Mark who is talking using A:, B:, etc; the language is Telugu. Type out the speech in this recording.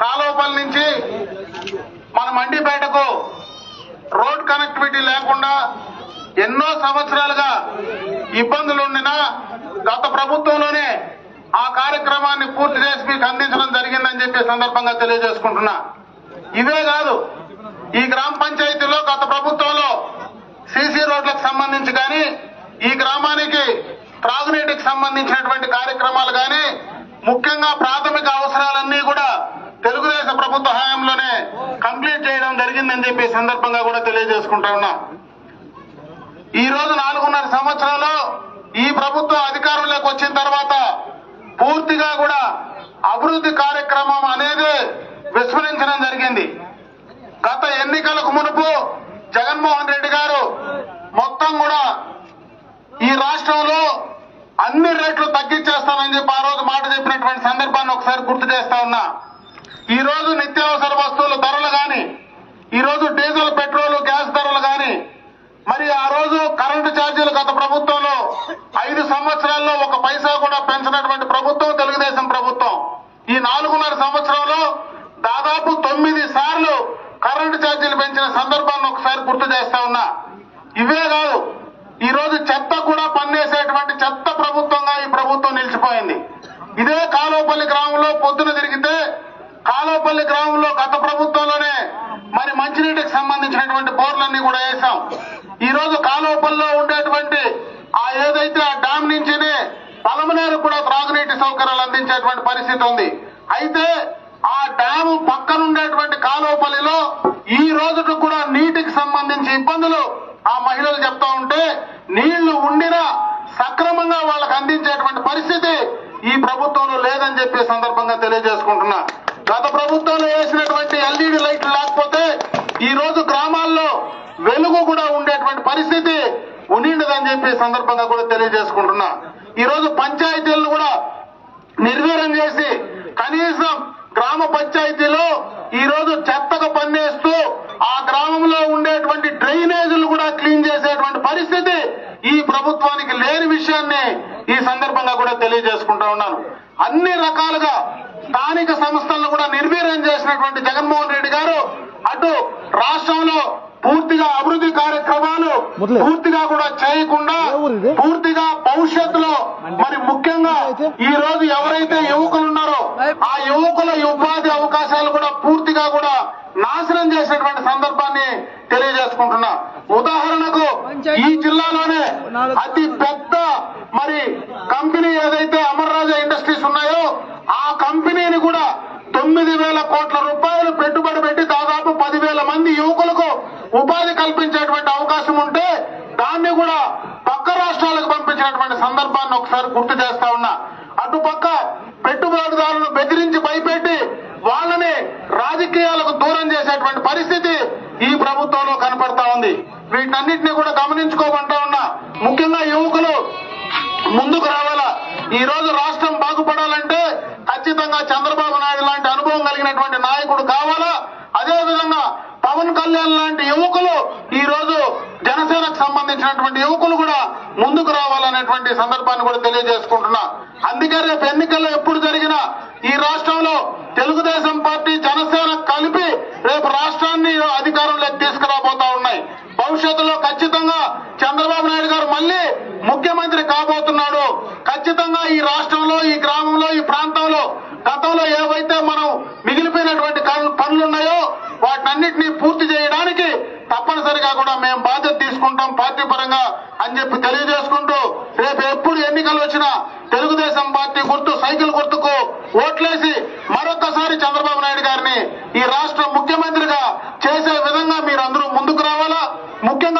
A: కాలువపల్లి నుంచి మన మండిపేటకు రోడ్ కనెక్టివిటీ లేకుండా ఎన్నో సంవత్సరాలుగా ఇబ్బందులు ఉండినా గత ప్రభుత్వంలోనే ఆ కార్యక్రమాన్ని పూర్తి చేసి మీకు అందించడం జరిగిందని చెప్పి సందర్భంగా తెలియజేసుకుంటున్నా. ఇవే కాదు ఈ గ్రామ పంచాయతీలో గత ప్రభుత్వంలో సీసీ రోడ్లకు సంబంధించి కానీ ఈ గ్రామానికి త్రాగునీటికి సంబంధించినటువంటి కార్యక్రమాలు కానీ ముఖ్యంగా ప్రాథమిక అవసరాలన్నీ కూడా తెలుగుదేశం ప్రభుత్వ హయాంలోనే కంప్లీట్ చేయడం జరిగిందని చెప్పి సందర్భంగా కూడా తెలియజేసుకుంటా ఉన్నా. ఈ రోజు నాలుగున్నర సంవత్సరాలు ఈ ప్రభుత్వం అధికారంలోకి వచ్చిన తర్వాత పూర్తిగా కూడా అభివృద్ధి కార్యక్రమం అనేది విస్మరించడం జరిగింది. గత ఎన్నికలకు మునుపు జగన్మోహన్ రెడ్డి గారు మొత్తం కూడా ఈ రాష్ట్రంలో అన్ని రేట్లు తగ్గించేస్తానని చెప్పి ఆ రోజు మాట చెప్పినటువంటి సందర్భాన్ని ఒకసారి గుర్తు చేస్తా ఉన్నా. ఈ రోజు నిత్యావసర వస్తువుల ధరలు గాని ఈ రోజు డీజిల్ పెట్రోల్ గ్యాస్ ధరలు గాని మరి ఆ రోజు కరెంటు ఛార్జీలు గత ప్రభుత్వంలో సంవత్సరాల్లో ఒక పైసా కూడా పెంచినటువంటి ప్రభుత్వం తెలుగుదేశం ప్రభుత్వం. ఈ నాలుగున్నర సంవత్సరంలో దాదాపు తొమ్మిది సార్లు కరెంటు ఛార్జీలు పెంచిన సందర్భాన్ని ఒకసారి గుర్తు చేస్తా ఉన్నా. ఇవే కాదు ఈ రోజు చెత్త కూడా పన్నేసేటువంటి చెత్త ప్రభుత్వంగా ఈ ప్రభుత్వం నిలిచిపోయింది. ఇదే కాలోపల్లి గ్రామంలో పొద్దున తిరిగితే కాలోపల్లి గ్రామంలో గత ప్రభుత్వంలోనే మరి మంచినీటికి సంబంధించినటువంటి బోర్లన్నీ కూడా వేశాం. ఈ రోజు ఏదైతే ఆ డ్యామ్ నుంచినే పలమనేరు కూడా త్రాగునీటి సౌకర్యాలు అందించేటువంటి పరిస్థితి ఉంది. అయితే ఆ డ్యాము పక్కనుండేటువంటి కాలువపల్లిలో ఈ రోజుకు కూడా నీటికి సంబంధించి ఇబ్బందులు ఆ మహిళలు చెప్తా ఉంటే నీళ్ళు ఉండినా సక్రమంగా వాళ్ళకు అందించేటువంటి పరిస్థితి ఈ ప్రభుత్వంలో లేదని చెప్పి సందర్భంగా తెలియజేసుకుంటున్నా. గత ప్రభుత్వంలో వేసినటువంటి ఎల్ఈడి లైట్లు లేకపోతే ఈ రోజు గ్రామాల్లో వెలుగు కూడా ఉండేటువంటి పరిస్థితి ఉండిండదని చెప్పి సందర్భంగా కూడా తెలియజేసుకుంటున్నా. ఈ రోజు పంచాయతీలను కూడా నిర్వీర్యం చేసి కనీసం గ్రామ పంచాయతీలో ఈ రోజు చెత్తకు పన్నేస్తూ ఆ గ్రామంలో ఉండేటువంటి డ్రైనేజీలు కూడా క్లీన్ చేసేటువంటి పరిస్థితి ఈ ప్రభుత్వానికి లేని విషయాన్ని ఈ సందర్భంగా కూడా తెలియజేసుకుంటా ఉన్నాను. అన్ని రకాలుగా స్థానిక సంస్థలను కూడా నిర్వీర్యం చేసినటువంటి జగన్మోహన్ రెడ్డి గారు అటు రాష్ట్రంలో పూర్తిగా అభివృద్ధి కార్యక్రమాలు పూర్తిగా కూడా చేయకుండా? పూర్తిగా భవిష్యత్తులో మరి ముఖ్యంగా ఈ రోజు ఎవరైతే యువకులు ఉన్నారో ఆ యువకుల ఉపాధి అవకాశాలు కూడా పూర్తిగా కూడా నాశనం చేసినటువంటి సందర్భాన్ని తెలియజేసుకుంటున్నా. ఉదాహరణకు ఈ జిల్లాలోనే అతి పెద్ద మరి కంపెనీ ఏదైతే అమర్ రాజా ఇండస్ట్రీస్ ఉన్నాయో ఆ కంపెనీని కూడా తొమ్మిది వేల కోట్ల రూపాయలు పెట్టుబడి పెట్టి దాదాపు పదివేల మంది యువకులకు ఉపాధి కల్పించేటువంటి అవకాశం ఉంటే దాన్ని కూడా పక్క రాష్ట్రాలకు పంపించినటువంటి సందర్భాన్ని ఒకసారి గుర్తు చేస్తా ఉన్నా. అటుపక్క పెట్టుబడిదారులను బెదిరించి భయపెట్టి వాళ్ళని రాజకీయాలకు దూరం చేసేటువంటి పరిస్థితి ఈ ప్రభుత్వంలో కనపడతా ఉంది. వీటన్నిటిని కూడా గమనించుకోమంటా ఉన్నా. ముఖ్యంగా యువకులు ముందుకు రావాలా? ఈ రోజు రాష్ట్రం బాగుపడాలంటే ఖచ్చితంగా చంద్రబాబు నాయుడు లాంటి అనుభవం కలిగినటువంటి నాయకుడు కావాలా? అదేవిధంగా పవన్ కళ్యాణ్ లాంటి యువకులు ఈ రోజు జనసేనకు సంబంధించినటువంటి యువకులు కూడా ముందుకు రావాలనేటువంటి సందర్భాన్ని కూడా తెలియజేసుకుంటున్నా. అందుకే రేపు ఎన్నికల్లో ఎప్పుడు జరిగినా ఈ రాష్ట్రంలో తెలుగుదేశం పార్టీ జనసేన కలిపి రేపు రాష్ట్రాన్ని అధికారంలోకి తీసుకురాబోతా ఉన్నాయి. భవిష్యత్తులో ఖచ్చితంగా చంద్రబాబు నాయుడు గారు మళ్ళీ ముఖ్యమంత్రి కాబోతున్నాడు. ఖచ్చితంగా ఈ రాష్ట్రంలో ఈ గ్రామంలో ఈ ప్రాంతంలో గతంలో ఏవైతే మనం మిగిలిపోయినటువంటి వాటన్నిటినీ పూర్తి చేయడానికి తప్పనిసరిగా కూడా మేము బాధ్యత తీసుకుంటాం పార్టీ పరంగా అని చెప్పి తెలియజేసుకుంటూ రేపు ఎప్పుడు ఎన్నికలు వచ్చినా తెలుగుదేశం పార్టీ గుర్తు సైకిల్ గుర్తుకు ఓట్లేసి మరొకసారి చంద్రబాబు నాయుడు గారిని ఈ రాష్ట్ర ముఖ్యమంత్రిగా చేసే విధంగా మీరందరూ ముందుకు రావాలా? ముఖ్యంగా